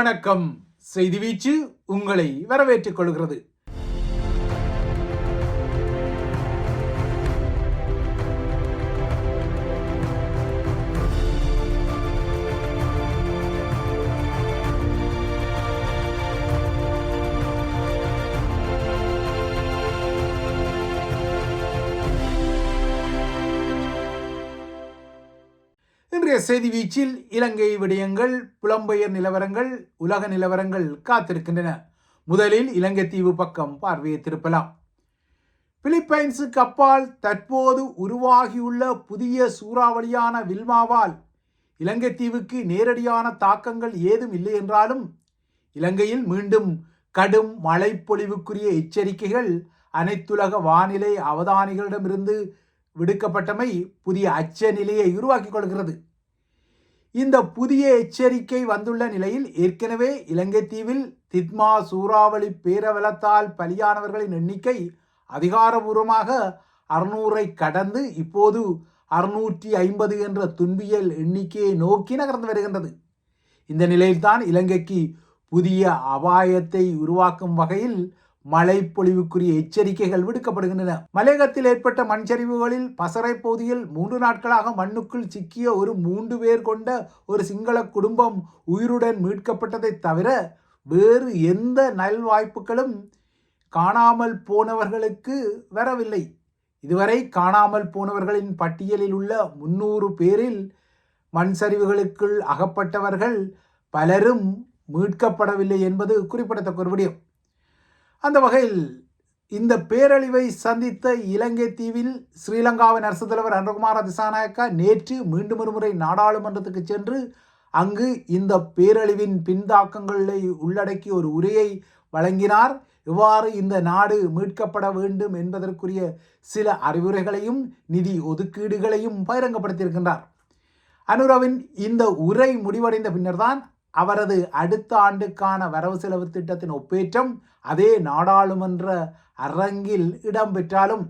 வணக்கம். செய்தி வீச்சு உங்களை வரவேற்றுக் கொள்கிறது. செய்தி வீச்சில் இலங்கை விடயங்கள் புலம்பெயர் நிலவரங்கள் உலக நிலவரங்கள் காத்திருக்கின்றன. முதலில் இலங்கை தீவு பக்கம் பார்வையை திருப்பலாம். பிலிப்பைன்ஸுக்கு அப்பால் தற்போது உருவாகியுள்ள புதிய சூறாவளியான வில்மாவால் இலங்கை தீவுக்கு நேரடியான தாக்கங்கள் ஏதும் இல்லை என்றாலும் இலங்கையில் மீண்டும் கடும் மழைப்பொழிவுக்குரிய எச்சரிக்கைகள் அனைத்துலக வானிலை அவதானிகளிடமிருந்து விடுக்கப்பட்டமை புதிய அச்ச நிலையை உருவாக்கிக் கொள்கிறது. இந்த புதிய எச்சரிக்கை வந்துள்ள நிலையில் ஏற்கனவே இலங்கை தீவில் தித்மா சூறாவளி பேரவலத்தால் பலியானவர்களின் எண்ணிக்கை அதிகாரபூர்வமாக அறுநூறை கடந்து இப்போது அறுநூற்றி ஐம்பது என்ற துன்பியல் எண்ணிக்கையை நோக்கி நகர்ந்து வருகின்றது. இந்த நிலையில்தான் இலங்கைக்கு புதிய அபாயத்தை உருவாக்கும் வகையில் மழை பொழிவுக்குரிய எச்சரிக்கைகள் விடுக்கப்படுகின்றன. மலையகத்தில் ஏற்பட்ட மண்சரிவுகளில் பசறை பகுதியில் மூன்று நாட்களாக மண்ணுக்குள் சிக்கிய ஒரு மூன்று பேர் கொண்ட ஒரு சிங்கள குடும்பம் உயிருடன் மீட்கப்பட்டதை தவிர வேறு எந்த நல்வாய்ப்புகளும் காணாமல் போனவர்களுக்கு வரவில்லை. இதுவரை காணாமல் போனவர்களின் பட்டியலில் உள்ள முன்னூறு பேரில் மண் சரிவுகளுக்குள் அகப்பட்டவர்கள் பலரும் மீட்கப்படவில்லை என்பது குறிப்பிடத்தக்க ஒரு விடயம். அந்த வகையில் இந்த பேரழிவை சந்தித்த இலங்கை தீவில் ஸ்ரீலங்காவின் அரசு தலைவர் அனுகுமார திசாநாயக்கா நேற்று மீண்டும் ஒருமுறை நாடாளுமன்றத்துக்கு சென்று அங்கு இந்த பேரழிவின் பின்தாக்கங்களை உள்ளடக்கிய ஒரு உரையை வழங்கினார். இவ்வாறு இந்த நாடு மீட்கப்பட வேண்டும் என்பதற்குரிய சில அறிவுரைகளையும் நிதி ஒதுக்கீடுகளையும் பகிரங்கப்படுத்தியிருக்கின்றார். அனுரவின் இந்த உரை முடிவடைந்த பின்னர்தான் அவரது அடுத்த ஆண்டுக்கான வரவு செலவு திட்டத்தின் ஒப்பேற்றம் அதே நாடாளுமன்ற அரங்கில் இடம்பெற்றாலும்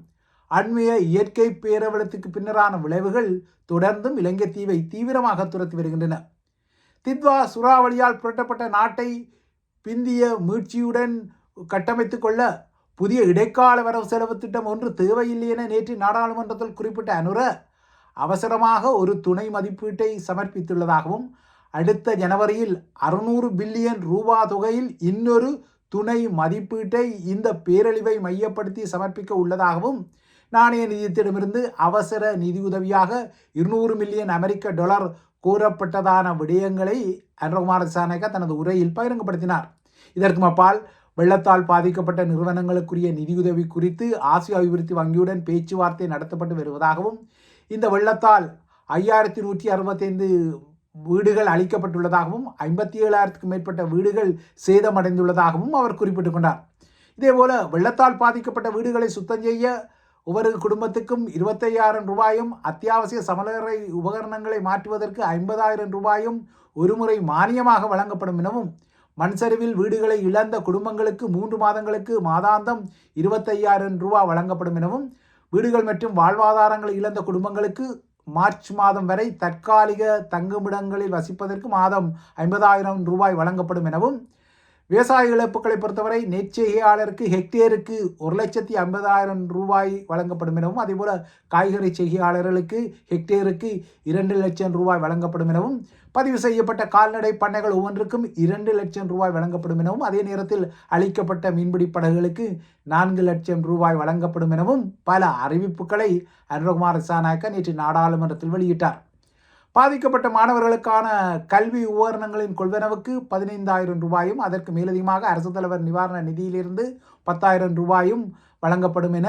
அண்மைய இயற்கை பேரவலத்துக்கு பின்னரான விளைவுகள் தொடர்ந்தும் இலங்கை தீவை தீவிரமாக துரத்தி வருகின்றன. தித்வா சுறாவளியால் புரட்டப்பட்ட நாட்டை பிந்திய மீட்சியுடன் கட்டமைத்துக் கொள்ள புதிய இடைக்கால வரவு செலவு திட்டம் ஒன்று தேவையில்லை என நேற்று நாடாளுமன்றத்தில் குறிப்பிட்ட அனுர அவசரமாக ஒரு துணை மதிப்பீட்டை சமர்ப்பித்துள்ளதாகவும் அடுத்த ஜனவரியில் அறுநூறு பில்லியன் ரூபா தொகையில் இன்னொரு துணை மதிப்பீட்டை இந்த பேரழிவை மையப்படுத்தி சமர்ப்பிக்க உள்ளதாகவும் நாணய நிதியத்திடமிருந்து அவசர நிதியுதவியாக இருநூறு மில்லியன் அமெரிக்க டாலர் கூறப்பட்டதான விடயங்களை அன்றகுமார சானகா தனது உரையில் பகிரங்கப்படுத்தினார். இதற்கு அப்பால் வெள்ளத்தால் பாதிக்கப்பட்ட நிறுவனங்களுக்குரிய நிதியுதவி குறித்து ஆசிய அபிவிருத்தி வங்கியுடன் பேச்சுவார்த்தை நடத்தப்பட்டு வருவதாகவும் இந்த வெள்ளத்தால் ஐயாயிரத்தி நூற்றி அறுபத்தைந்து வீடுகள் அளிக்கப்பட்டுள்ளதாகவும் ஐம்பத்தி ஏழாயிரத்துக்கும் மேற்பட்ட வீடுகள் சேதமடைந்துள்ளதாகவும் அவர் குறிப்பிட்டுக் கொண்டார். இதேபோல வெள்ளத்தால் பாதிக்கப்பட்ட வீடுகளை சுத்தம் செய்ய ஒவ்வொரு குடும்பத்துக்கும் இருபத்தையாயிரம் ரூபாயும் அத்தியாவசிய சமலரை உபகரணங்களை மாற்றுவதற்கு ஐம்பதாயிரம் ரூபாயும் ஒருமுறை மானியமாக வழங்கப்படும் எனவும் மண்சரிவில் வீடுகளை இழந்த குடும்பங்களுக்கு மூன்று மாதங்களுக்கு மாதாந்தம் இருபத்தையாயிரம் ரூபாய் வழங்கப்படும் எனவும் வீடுகள் மற்றும் வாழ்வாதாரங்களை இழந்த குடும்பங்களுக்கு மார்ச் மாதம் வரை தற்காலிக தங்குமிடங்களில் வசிப்பதற்கு மாதம் ஐம்பதாயிரம் ரூபாய் வழங்கப்படும் எனவும் விவசாய இழப்புகளை பொறுத்தவரை நெற்செய்கையாளருக்கு ஹெக்டேருக்கு ஒரு லட்சத்தி ஐம்பதாயிரம் ரூபாய் வழங்கப்படும் எனவும் அதேபோல காய்கறி செய்கையாளர்களுக்கு ஹெக்டேருக்கு இரண்டு லட்சம் ரூபாய் வழங்கப்படும் எனவும் பதிவு செய்யப்பட்ட கால்நடை பண்ணைகள் ஒவ்வொன்றுக்கும் இரண்டு லட்சம் ரூபாய் வழங்கப்படும் எனவும் அதே நேரத்தில் அளிக்கப்பட்ட மீன்பிடி படகுகளுக்கு நான்கு லட்சம் ரூபாய் வழங்கப்படும் எனவும் பல அறிவிப்புகளை அனுரகுமார் திசாநாயக்க நேற்று நாடாளுமன்றத்தில் வெளியிட்டார். பாதிக்கப்பட்ட மாணவர்களுக்கான கல்வி உபகரணங்களின் கொள்வனவுக்கு பதினைந்தாயிரம் ரூபாயும் அதற்கு மேலதிகமாக அரசு தலைவர் நிவாரண நிதியிலிருந்து பத்தாயிரம் ரூபாயும் வழங்கப்படும் என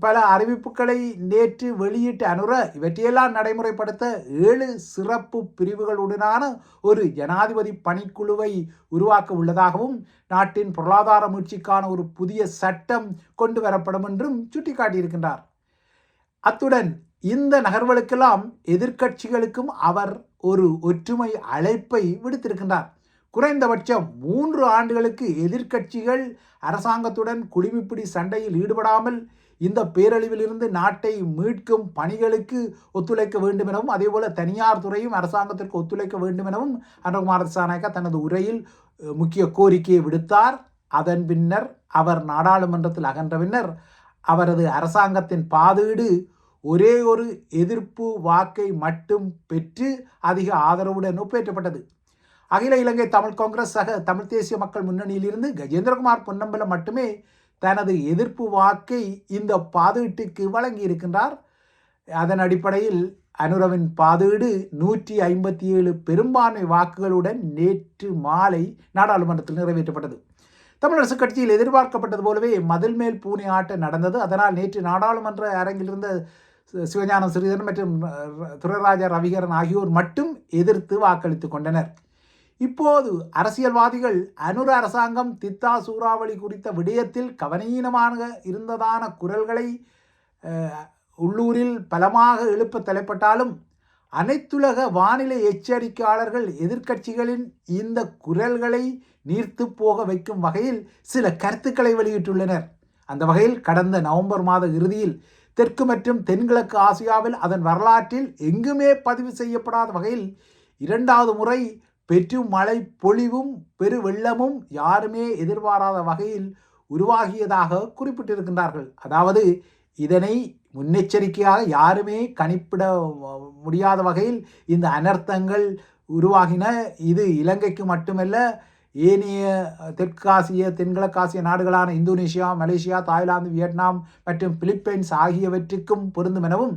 பல அறிவிப்புகளை நேற்று வெளியிட்டு அனுர இவற்றையெல்லாம் நடைமுறைப்படுத்த ஏழு சிறப்பு பிரிவுகளுடனான ஒரு ஜனாதிபதி பணிக்குழுவை உருவாக்க உள்ளதாகவும் நாட்டின் பொருளாதார முயற்சிக்கான ஒரு புதிய சட்டம் கொண்டு வரப்படும் என்றும் சுட்டிக்காட்டியிருக்கின்றார். அத்துடன் இந்த நகர்வுகளுக்கெல்லாம் எதிர்க்கட்சிகளுக்கும் அவர் ஒரு ஒற்றுமை அழைப்பை விடுத்திருக்கின்றார். குறைந்தபட்சம் மூன்று ஆண்டுகளுக்கு எதிர்க்கட்சிகள் அரசாங்கத்துடன் குடிமிப்பிடி சண்டையில் ஈடுபடாமல் இந்த பேரழிவிலிருந்து நாட்டை மீட்கும் பணிகளுக்கு ஒத்துழைக்க வேண்டும் எனவும் அதேபோல தனியார் துறையும் அரசாங்கத்திற்கு ஒத்துழைக்க வேண்டும் எனவும் அனுகுமார திசாநாயக்கா தனது உரையில் முக்கிய கோரிக்கையை விடுத்தார். அதன் பின்னர் அவர் நாடாளுமன்றத்தில் அகன்ற பின்னர் அவரது அரசாங்கத்தின் பாதீடு ஒரே ஒரு எதிர்ப்பு வாக்கை மட்டும் பெற்று அதிக ஆதரவுடன் ஒப்பேற்றப்பட்டது. அகில இலங்கை தமிழ் காங்கிரஸ் சக தமிழ் தேசிய மக்கள் முன்னணியிலிருந்து கஜேந்திரகுமார் பொன்னம்பலம் மட்டுமே தனது எதிர்ப்பு வாக்கை இந்த பாதீட்டுக்கு வழங்கியிருக்கின்றார். அதன் அடிப்படையில் அனுரவின் பாதீடு நூற்றி ஐம்பத்தி ஏழு பெரும்பான்மை வாக்குகளுடன் நேற்று மாலை நாடாளுமன்றத்தில் நிறைவேற்றப்பட்டது. தமிழரசு கட்சியில் எதிர்பார்க்கப்பட்டது போலவே மதில் மேல் பூனை ஆட்டம் நடந்தது. அதனால் நேற்று நாடாளுமன்ற அரங்கிலிருந்த சிவஞான சிவஞானம் ஸ்ரீதரன் மற்றும் துரராஜா ரவிகரன் ஆகியோர் மட்டும் எதிர்த்து வாக்களித்துக் கொண்டனர். இப்போது அரசியல்வாதிகள் அனுர அரசாங்கம் தித்தா சூறாவளி குறித்த விடயத்தில் கவனீனமாக இருந்ததான குரல்களை உள்ளூரில் பலமாக எழுப்ப தலைப்பட்டாலும் அனைத்துலக வானிலை எச்சரிக்கையாளர்கள் எதிர்க்கட்சிகளின் இந்த குரல்களை நீர்த்து போக வைக்கும் வகையில் சில கருத்துக்களை வெளியிட்டுள்ளனர். அந்த வகையில் கடந்த நவம்பர் மாத இறுதியில் தெற்கு மற்றும் தென்கிழக்கு ஆசியாவில் அதன் வரலாற்றில் எங்குமே பதிவு செய்யப்படாத வகையில் இரண்டாவது முறை பெற்றும் மழை பொழிவும் பெரு வெள்ளமும் யாருமே எதிர்பாராத வகையில் உருவாகியதாக குறிப்பிட்டிருக்கின்றார்கள். அதாவது இதனை முன்னெச்சரிக்கையாக யாருமே கணிப்பிட முடியாத வகையில் இந்த அனர்த்தங்கள் உருவாகின. இது இலங்கைக்கு மட்டுமல்ல ஏனைய தெற்காசிய தென்கிழக்காசிய நாடுகளான இந்தோனேஷியா மலேசியா தாய்லாந்து வியட்நாம் மற்றும் பிலிப்பைன்ஸ் ஆகியவற்றுக்கும் பொருந்தும் எனவும்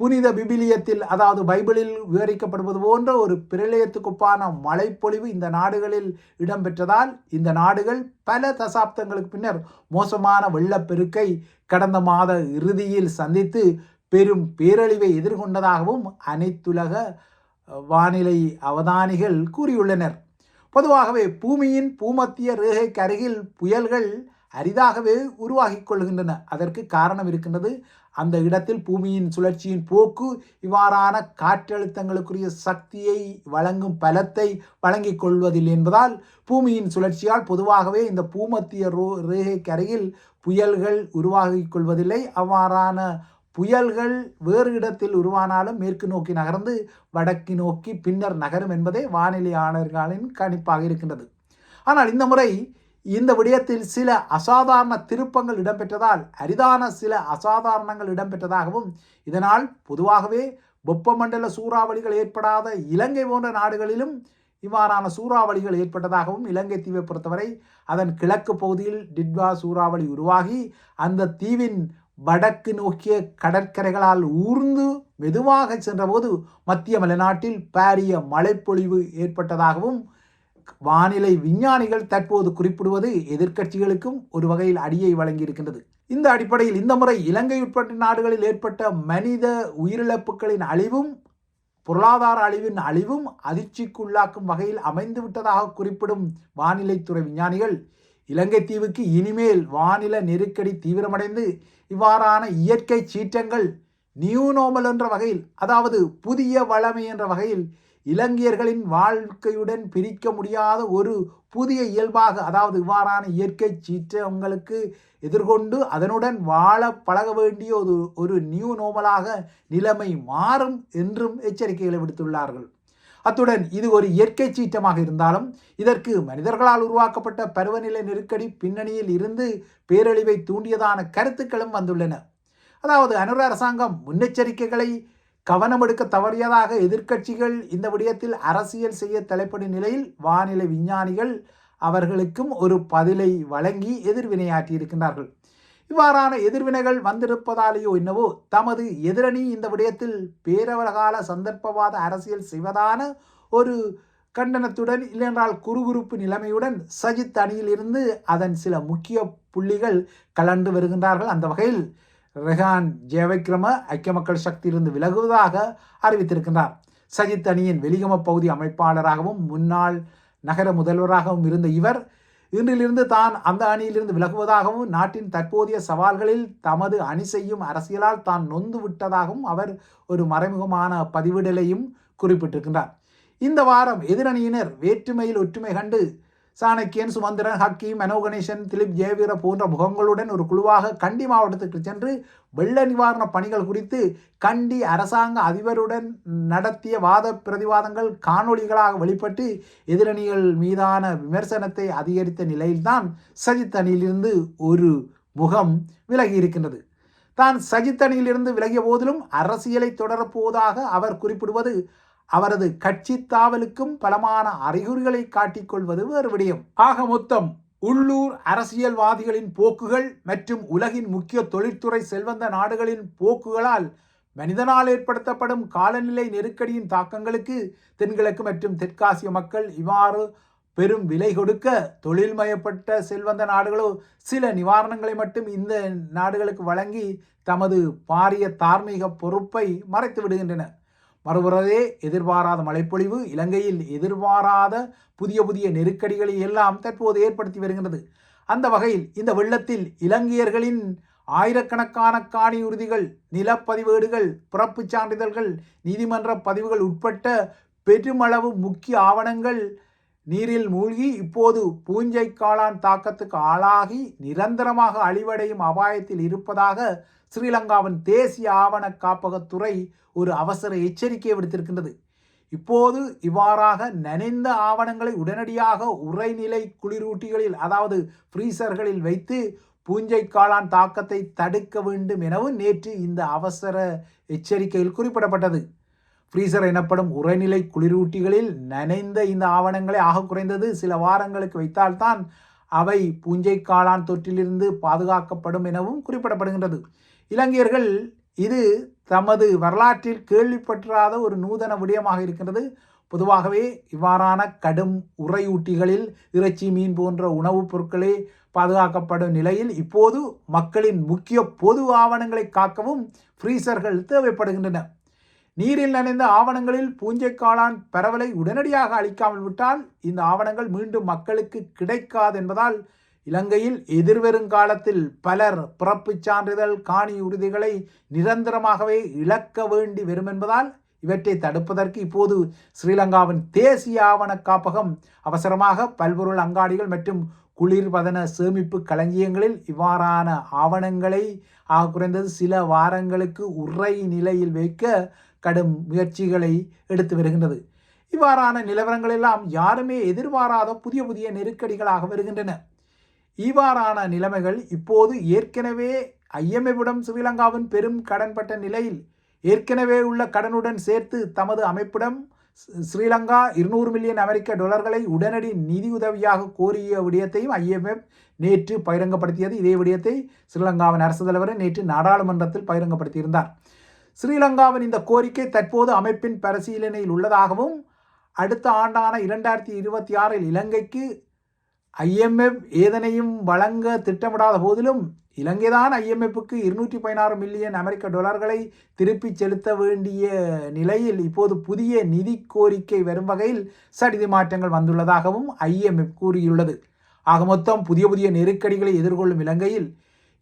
புனித பிபிலியத்தில் அதாவது பைபிளில் விவரிக்கப்படுவது போன்ற ஒரு பிரளயத்துக்குப்பான மழைப்பொழிவு இந்த நாடுகளில் இடம்பெற்றதால் இந்த நாடுகள் பல தசாப்தங்களுக்கு பின்னர் மோசமான வெள்ளப்பெருக்கை கடந்த மாத இறுதியில் சந்தித்து பெரும் பேரழிவை எதிர்கொண்டதாகவும் அனைத்துலக வானிலை அவதானிகள் கூறியுள்ளனர். பொதுவாகவே பூமியின் பூமத்திய ரேகைக்கு அருகில் புயல்கள் அரிதாகவே உருவாகிக் கொள்கின்றன. அதற்கு காரணம் இருக்கின்றது அந்த இடத்தில் பூமியின் சுழற்சியின் போக்கு இவ்வாறான காற்றழுத்தங்களுக்குரிய சக்தியை வழங்கும் பலத்தை வழங்கிக் கொள்வதில்லை என்பதால் பூமியின் சுழற்சியால் பொதுவாகவே இந்த பூமத்திய ரோ ரேகைக்கு அருகில் புயல்கள் உருவாகிக் கொள்வதில்லை. அவ்வாறான புயல்கள் வேறு இடத்தில் உருவானாலும் மேற்கு நோக்கி நகர்ந்து வடக்கு நோக்கி பின்னர் நகரும் என்பதே வானிலையாளர்களின் கணிப்பாக இருக்கின்றது. ஆனால் இந்த முறை இந்த விடயத்தில் சில அசாதாரண திருப்பங்கள் இடம்பெற்றதால் அரிதான சில அசாதாரணங்கள் இடம்பெற்றதாகவும் இதனால் பொதுவாகவே வெப்பமண்டல சூறாவளிகள் ஏற்படாத இலங்கை போன்ற நாடுகளிலும் இவ்வாறான சூறாவளிகள் ஏற்பட்டதாகவும் இலங்கை தீவை பொறுத்தவரை அதன் கிழக்கு பகுதியில் டிட்வா சூறாவளி உருவாகி அந்த தீவின் வடக்கு நோக்கிய கடற்கரைகளால் ஊர்ந்து மெதுவாக சென்றபோது மத்திய மலைநாட்டில் பாரிய மழைப்பொழிவு ஏற்பட்டதாகவும் வானிலை விஞ்ஞானிகள் தற்போது குறிப்பிடுவது எதிர்க்கட்சிகளுக்கும் ஒரு வகையில் அடியை வழங்கியிருக்கின்றது. இந்த அடிப்படையில் இந்த முறை இலங்கை உட்பட்ட நாடுகளில் ஏற்பட்ட மனித உயிரிழப்புகளின் அழிவும் பொருளாதார அழிவின் அழிவும் அதிர்ச்சிக்குள்ளாக்கும் வகையில் அமைந்து விட்டதாக குறிப்பிடும் வானிலைத்துறை விஞ்ஞானிகள் இலங்கை தீவுக்கு இனிமேல் வானில நெருக்கடி தீவிரமடைந்து இவ்வாறான இயற்கை சீற்றங்கள் நியூ நோமல் என்ற வகையில் அதாவது புதிய வளமை என்ற வகையில் இலங்கையர்களின் வாழ்க்கையுடன் பிரிக்க முடியாத ஒரு புதிய இயல்பாக அதாவது இவ்வாறான இயற்கை சீற்றங்களுக்கு எதிர்கொண்டு அதனுடன் வாழ பழக வேண்டிய ஒரு ஒரு நியூ நோமலாக நிலைமை மாறும் என்றும் எச்சரிக்கைகளை விடுத்துள்ளார்கள். அத்துடன் இது ஒரு இயற்கை சீற்றமாக இருந்தாலும் இதற்கு மனிதர்களால் உருவாக்கப்பட்ட பருவநிலை நெருக்கடி பின்னணியில் இருந்து பேரழிவை தூண்டியதான கருத்துக்களும் வந்துள்ளன. அதாவது அனுர அரசாங்கம் முன்னெச்சரிக்கைகளை கவனம் எடுக்க தவறியதாக எதிர்க்கட்சிகள் இந்த விடயத்தில் அரசியல் செய்ய தலைப்படும் நிலையில் வானிலை விஞ்ஞானிகள் அவர்களுக்கும் ஒரு பதிலை வழங்கி எதிர்வினையாற்றியிருக்கின்றார்கள். இவ்வாறான எதிர்வினைகள் வந்திருப்பதாலேயோ என்னவோ தமது எதிரணி இந்த விடயத்தில் பேரவகால சந்தர்ப்பவாத அரசியல் செய்வதான ஒரு கண்டனத்துடன் இல்லையென்றால் குறுகுறுப்பு நிலைமையுடன் சஜித் அணியில் இருந்து அதன் சில முக்கிய புள்ளிகள் கலந்து வருகின்றார்கள். அந்த வகையில் ரெஹான் ஜெயவிக்ரம ஐக்கிய மக்கள் சக்தியிலிருந்து விலகுவதாக அறிவித்திருக்கின்றார். சஜித் அணியின் வெளிகம பகுதி அமைப்பாளராகவும் முன்னாள் நகர முதல்வராகவும் இருந்த இவர் இன்றிலிருந்து தான் அந்த அணியிலிருந்து விலகுவதாகவும் நாட்டின் தற்போதைய சவால்களில் தமது அணி செய்யும் அரசியலால் தான் நொந்து விட்டதாகவும் அவர் ஒரு மறைமுகமான பதிவிடலையும் குறிப்பிட்டிருக்கின்றார். இந்த வாரம் எதிரணியினர் வேற்றுமையில் ஒற்றுமை கண்டு சாணக்கியன் சுமந்திரன் ஹக்கி மனோ கணேசன் திலீப் ஜெயவீர போன்ற முகங்களுடன் ஒரு குழுவாக கண்டி மாவட்டத்துக்கு சென்று வெள்ள நிவாரண பணிகள் குறித்து கண்டி அரசாங்க அதிபருடன் நடத்திய வாத பிரதிவாதங்கள் காணொளிகளாக வெளிப்பட்டு எதிரணிகள் மீதான விமர்சனத்தை அதிகரித்த நிலையில்தான் சஜித் அணியிலிருந்து ஒரு முகம் விலகி இருக்கின்றது தான் சஜித் அணியிலிருந்து விலகிய போதிலும் அரசியலை தொடரப்போவதாக அவர் குறிப்பிடுவது அவரது கட்சி தாவலுக்கும் பலமான அறிகுறிகளை காட்டிக்கொள்வது வேறு விடயம். ஆக மொத்தம் உள்ளூர் அரசியல்வாதிகளின் போக்குகள் மற்றும் உலகின் முக்கிய தொழிற்துறை செல்வந்த நாடுகளின் போக்குகளால் மனிதனால் ஏற்படுத்தப்படும் காலநிலை நெருக்கடியின் தாக்கங்களுக்கு தென்கிழக்கு மற்றும் தெற்காசிய மக்கள் இவ்வாறு பெரும் விலை கொடுக்க தொழில்மயப்பட்ட செல்வந்த நாடுகளோ சில நிவாரணங்களை மட்டும் இந்த நாடுகளுக்கு வழங்கி தமது பாரிய தார்மீக பொறுப்பை மறைத்து விடுகின்றன. மறுபுறவே எதிர்பாராத மழைப்பொழிவு இலங்கையில் எதிர்பாராத புதிய புதிய நெருக்கடிகளை எல்லாம் தற்போது ஏற்படுத்தி வருகின்றது. அந்த வகையில் இந்த வெள்ளத்தில் இலங்கையர்களின் ஆயிரக்கணக்கான காணி உறுதிகள் நிலப்பதிவேடுகள் பிறப்புச் சான்றிதழ்கள் நீதிமன்ற பதிவுகள் உட்பட்ட பெருமளவு முக்கிய ஆவணங்கள் நீரில் மூழ்கி இப்போது பூஞ்சை காளான் தாக்கத்துக்கு ஆளாகி நிரந்தரமாக அழிவடையும் அபாயத்தில் இருப்பதாக ஸ்ரீலங்காவின் தேசிய ஆவண காப்பகத்துறை ஒரு அவசர எச்சரிக்கையை விடுத்திருக்கின்றது. இப்போது இவ்வாறாக நனைந்த ஆவணங்களை உடனடியாக உறைநிலை குளிரூட்டிகளில் அதாவது ஃப்ரீசர்களில் வைத்து பூஞ்சை காளான் தாக்கத்தை தடுக்க வேண்டும் எனவும் நேற்று இந்த அவசர எச்சரிக்கையில் குறிப்பிடப்பட்டது. ஃப்ரீசர் எனப்படும் உறைநிலை குளிரூட்டிகளில் நனைந்த இந்த ஆவணங்களை ஆக குறைந்தது சில வாரங்களுக்கு வைத்தால்தான் அவை பூஞ்சை காளான் தொற்றிலிருந்து பாதுகாக்கப்படும் எனவும் குறிப்பிடப்படுகின்றது. இலங்கையர்கள் இது தமது வரலாற்றில் கேள்விப்பற்றாத ஒரு நூதன விடயமாக இருக்கின்றது. பொதுவாகவே இவ்வாறான கடும் உறையூட்டிகளில் இறைச்சி மீன் போன்ற உணவுப் பொருட்களே பாதுகாக்கப்படும் நிலையில் இப்போது மக்களின் முக்கிய பொது ஆவணங்களை காக்கவும் ஃப்ரீசர்கள் தேவைப்படுகின்றன. நீரில் நனைந்த ஆவணங்களில் பூஞ்சை காளான் பரவலை உடனடியாக அளிக்காமல் விட்டால் இந்த ஆவணங்கள் மீண்டும் மக்களுக்கு கிடைக்காது என்பதால் இலங்கையில் எதிர்வருங்காலத்தில் பலர் பிறப்புச் சான்றிதழ் காணி உறுதிகளை நிரந்தரமாகவே இழக்க வேண்டி வரும் என்பதால் இவற்றை தடுப்பதற்கு இப்போது ஸ்ரீலங்காவின் தேசிய ஆவண காப்பகம் அவசரமாக பல்பொருள் அங்காடிகள் மற்றும் குளிர்பதன சேமிப்பு களஞ்சியங்களில் இவ்வாறான ஆவணங்களை ஆக குறைந்தது சில வாரங்களுக்கு உரை நிலையில் வைக்க கடும் முயற்சிகளை எடுத்து வருகின்றது. இவ்வாறான நிலவரங்கள் எல்லாம் யாருமே எதிர்பாராத புதிய புதிய நெருக்கடிகளாக வருகின்றன. இவ்வாறான நிலைமைகள் இப்போது ஏற்கனவே ஐஎம்எஃபிடம் ஸ்ரீலங்காவின் பெரும் கடன்பட்ட நிலையில் ஏற்கனவே உள்ள கடனுடன் சேர்த்து தமது அமைப்பிடம் ஸ்ரீலங்கா இருநூறு மில்லியன் அமெரிக்க டாலர்களை உடனடி நிதியுதவியாக கோரிய விடயத்தையும் ஐஎம்எஃப் நேற்று பகிரங்கப்படுத்தியது. இதே விடயத்தை ஸ்ரீலங்காவின் அரசு தலைவர் நேற்று நாடாளுமன்றத்தில் பகிரங்கப்படுத்தியிருந்தார். ஸ்ரீலங்காவின் இந்த கோரிக்கை தற்போது அமைப்பின் பரிசீலனையில் உள்ளதாகவும் அடுத்த ஆண்டான இரண்டாயிரத்தி இருபத்தி ஆறில் இலங்கைக்கு ஐஎம்எஃப் ஏதனையும் வழங்க திட்டமிடாத போதிலும் இலங்கைதான் ஐஎம்எஃப்க்கு இருநூற்றி பதினாறு மில்லியன் அமெரிக்க டாலர்களை திருப்பிச் செலுத்த வேண்டிய நிலையில் இப்போது புதிய நிதி கோரிக்கை வரும் வகையில் சடிதி மாற்றங்கள் வந்துள்ளதாகவும் ஐஎம்எஃப் கூறியுள்ளது. ஆக மொத்தம் புதிய புதிய நெருக்கடிகளை எதிர்கொள்ளும் இலங்கையில்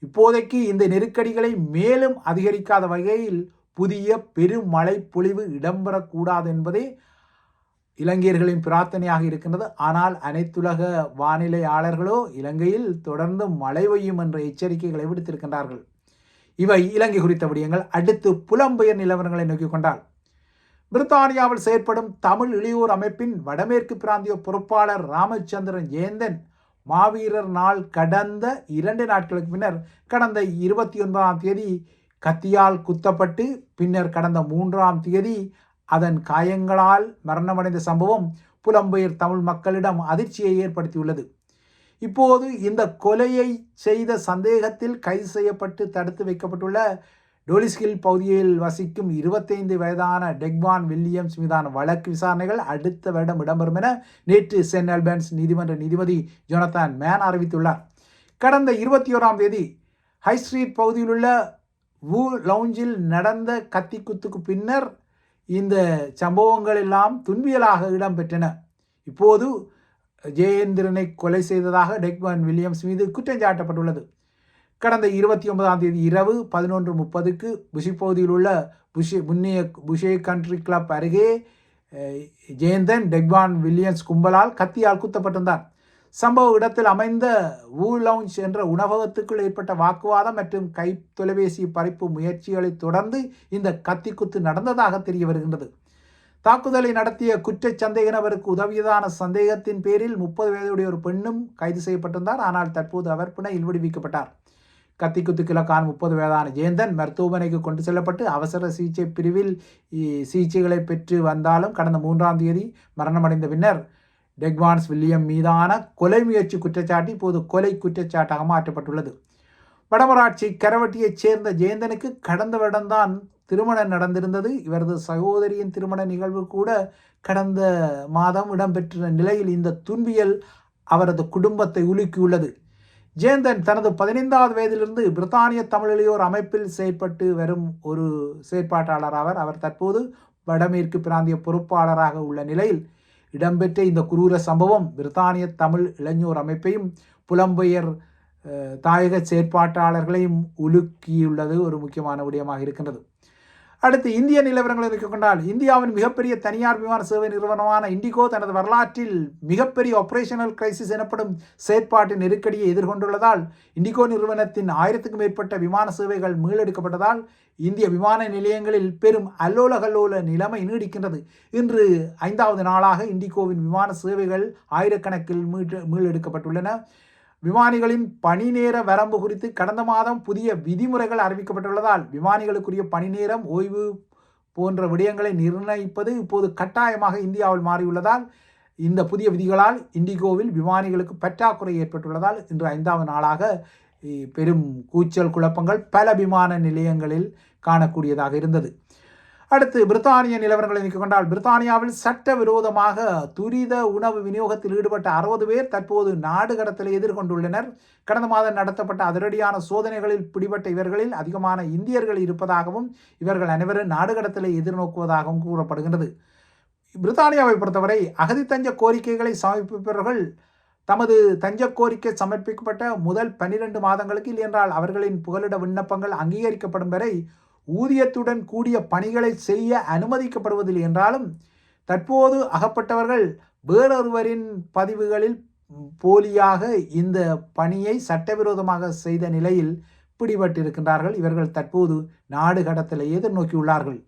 இப்போதைக்கு இந்த நெருக்கடிகளை மேலும் அதிகரிக்காத வகையில் புதிய பெருமழை பொழிவு இடம்பெறக்கூடாது என்பதே இலங்கையர்களின் பிரார்த்தனையாக இருக்கின்றது. ஆனால் அனைத்துலக வானிலையாளர்களோ இலங்கையில் தொடர்ந்து மழை பெய்யும் என்ற எச்சரிக்கைகளை விடுத்திருக்கின்றார்கள். இவை இலங்கை குறித்த விடயங்கள். அடுத்து புலம்பெயர் நிலவரங்களை நோக்கிக் கொண்டால் பிரித்தானியாவில் செயற்படும் தமிழ் இளையோர் அமைப்பின் வடமேற்கு பிராந்திய பொறுப்பாளர் ராமச்சந்திரன் ஜெயந்தன் மாவீரர் நாள் கடந்த இரண்டு நாட்களுக்கு பின்னர் கடந்த இருபத்தி ஒன்பதாம் தேதி கத்தியால் குத்தப்பட்டு பின்னர் கடந்த மூன்றாம் தேதி அதன் காயங்களால் மரணமடைந்த சம்பவம் புலம்பெயர் தமிழ் மக்களிடம் அதிர்ச்சியை ஏற்படுத்தியுள்ளது. இப்போது இந்த கொலையை செய்த சந்தேகத்தில் கைது செய்யப்பட்டு தடுத்து வைக்கப்பட்டுள்ள டோலிஸ்கில் பகுதியில் வசிக்கும் இருபத்தைந்து வயதான டெக்வான் வில்லியம்ஸ் மீதான வழக்கு விசாரணைகள் அடுத்த வருடம் இடம்பெறும் என நேற்று சென்ட் அல்பன்ஸ் நீதிமன்ற நீதிபதி ஜொனத்தான் மேன் அறிவித்துள்ளார். கடந்த இருபத்தி ஓராம் தேதி ஹை ஸ்ட்ரீட் பகுதியில் உள்ள லவுஞ்சில் நடந்த கத்திக்குத்துக்கு பின்னர் இந்த சம்பவங்கள் எல்லாம் துன்பியலாக இடம்பெற்றன. இப்போது ஜெயேந்திரனை கொலை செய்ததாக டெக்மன் வில்லியம்ஸ் மீது குற்றம் சாட்டப்பட்டுள்ளது. கடந்த இருபத்தி ஒன்பதாம் தேதி இரவு பதினொன்று முப்பதுக்கு புஷி பகுதியில் உள்ள புஷி முன்னிய புஷே கண்ட்ரி கிளப் அருகே ஜெயந்தன் டெக்வான் வில்லியம்ஸ் கும்பலால் கத்தியால் குத்தப்பட்டிருந்தார் சம்பவ இடத்தில் அமைந்த வூ லவுஞ்ச் என்ற உணவகத்துக்குள் ஏற்பட்ட வாக்குவாதம் மற்றும் கை தொலைபேசி பறிப்பு முயற்சிகளை தொடர்ந்து இந்த கத்திக்குத்து நடந்ததாக தெரிய வருகின்றது. தாக்குதலை நடத்திய குற்ற சந்தேக நபருக்கு உதவியதான சந்தேகத்தின் பேரில் முப்பது வயதுடைய ஒரு பெண்ணும் கைது செய்யப்பட்டிருந்தார். ஆனால் தற்போது அவர் பிணையில் விடுவிக்கப்பட்டார். கத்திக்குத்து கிழக்கான முப்பது வயதான ஜெயந்தன் மருத்துவமனைக்கு கொண்டு செல்லப்பட்டு அவசர சிகிச்சை பிரிவில் சிகிச்சைகளை பெற்று வந்தாலும் கடந்த மூன்றாம் தேதி மரணமடைந்த பின்னர் டெக்வான்ஸ் வில்லியம் மீதான கொலை முயற்சி குற்றச்சாட்டு இப்போது கொலை குற்றச்சாட்டாக மாற்றப்பட்டுள்ளது. வடமராட்சி கரவட்டியைச் சேர்ந்த ஜெயந்தனுக்கு கடந்த வருடம்தான் திருமணம் நடந்திருந்தது. இவரது சகோதரியின் திருமண நிகழ்வு கூட கடந்த மாதம் இடம்பெற்ற நிலையில் இந்த துன்பியல் அவரது குடும்பத்தை உலுக்கியுள்ளது. ஜெயந்தன் தனது பதினைந்தாவது வயதிலிருந்து பிரித்தானிய தமிழிலையோர் அமைப்பில் செயற்பட்டு வரும் ஒரு செயற்பாட்டாளர் அவர் அவர் தற்போது வடமேற்கு பிராந்திய பொறுப்பாளராக உள்ள நிலையில் இடம்பெற்ற இந்த குரூர சம்பவம் பிரித்தானிய தமிழ் இளைஞர் அமைப்பையும் புலம்பெயர் தாயக செயற்பாட்டாளர்களையும் உலுக்கியுள்ளது ஒரு முக்கியமான விடயமாக இருக்கின்றது. அடுத்து இந்திய நிலவரங்களை கொண்டால் இந்தியாவின் மிகப்பெரிய தனியார் விமான சேவை நிறுவனமான இண்டிகோ தனது வரலாற்றில் மிகப்பெரிய ஆபரேஷனல் கிரைசிஸ் எனப்படும் செயற்பாட்டு நெருக்கடியை எதிர்கொண்டுள்ளதால் இண்டிகோ நிறுவனத்தின் ஆயிரத்துக்கும் மேற்பட்ட விமான சேவைகள் மீளெடுக்கப்பட்டதால் இந்திய விமான நிலையங்களில் பெரும் அல்லோலகல்லோல நிலைமை நீடிக்கின்றது. இன்று ஐந்தாவது நாளாக இண்டிகோவின் விமான சேவைகள் ஆயிரக்கணக்கில் மீட்டு மீளெடுக்கப்பட்டுள்ளன. விமானிகளின் பணி நேர வரம்பு குறித்து கடந்த மாதம் புதிய விதிமுறைகள் அறிவிக்கப்பட்டுள்ளதால் விமானிகளுக்குரிய பணி நேரம் ஓய்வு போன்ற விடயங்களை நிர்ணயிப்பது இப்போது கட்டாயமாக இந்தியாவில் மாறியுள்ளதால் இந்த புதிய விதிகளால் இண்டிகோவில் விமானிகளுக்கு பற்றாக்குறை ஏற்பட்டுள்ளதால் இன்று ஐந்தாவது நாளாக பெரும் கூச்சல் குழப்பங்கள் பல விமான நிலையங்களில் காணக்கூடியதாக இருந்தது. அடுத்து பிரித்தானிய நிலவரங்களை நீக்கிக் கொண்டால் பிரித்தானியாவில் சட்டவிரோதமாக துரித உணவு விநியோகத்தில் ஈடுபட்ட அறுபது பேர் தற்போது நாடு கடத்தலை எதிர்கொண்டுள்ளனர். கடந்த மாதம் நடத்தப்பட்ட அதிரடியான சோதனைகளில் பிடிபட்ட இவர்களில் அதிகமான இந்தியர்கள் இருப்பதாகவும் இவர்கள் அனைவரும் நாடு கடத்தலை எதிர்நோக்குவதாகவும் கூறப்படுகின்றது. பிரித்தானியாவை பொறுத்தவரை அகதி தஞ்ச கோரிக்கைகளை சமர்ப்பிப்பவர்கள் தமது தஞ்ச கோரிக்கை சமர்ப்பிக்கப்பட்ட முதல் பன்னிரண்டு மாதங்களுக்கு இல்லையென்றால் அவர்களின் புகலிட விண்ணப்பங்கள் அங்கீகரிக்கப்படும் வரை ஊதியத்துடன் கூடிய பணிகளை செய்ய அனுமதிக்கப்படுவதில்லை என்றாலும் தற்போது அகப்பட்டவர்கள் வேறொருவரின் பதிவுகளில் போலியாக இந்த பணியை சட்டவிரோதமாக செய்த நிலையில் பிடிபட்டிருக்கின்றார்கள். இவர்கள் தற்போது நாடு கடத்தலை எதிர்நோக்கியுள்ளார்கள்.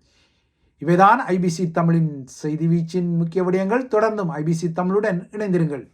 இவைதான் ஐபிசி தமிழின் செய்தி வீச்சின் முக்கிய விடயங்கள். தொடர்ந்தும் ஐபிசி தமிழுடன் இணைந்திருங்கள்.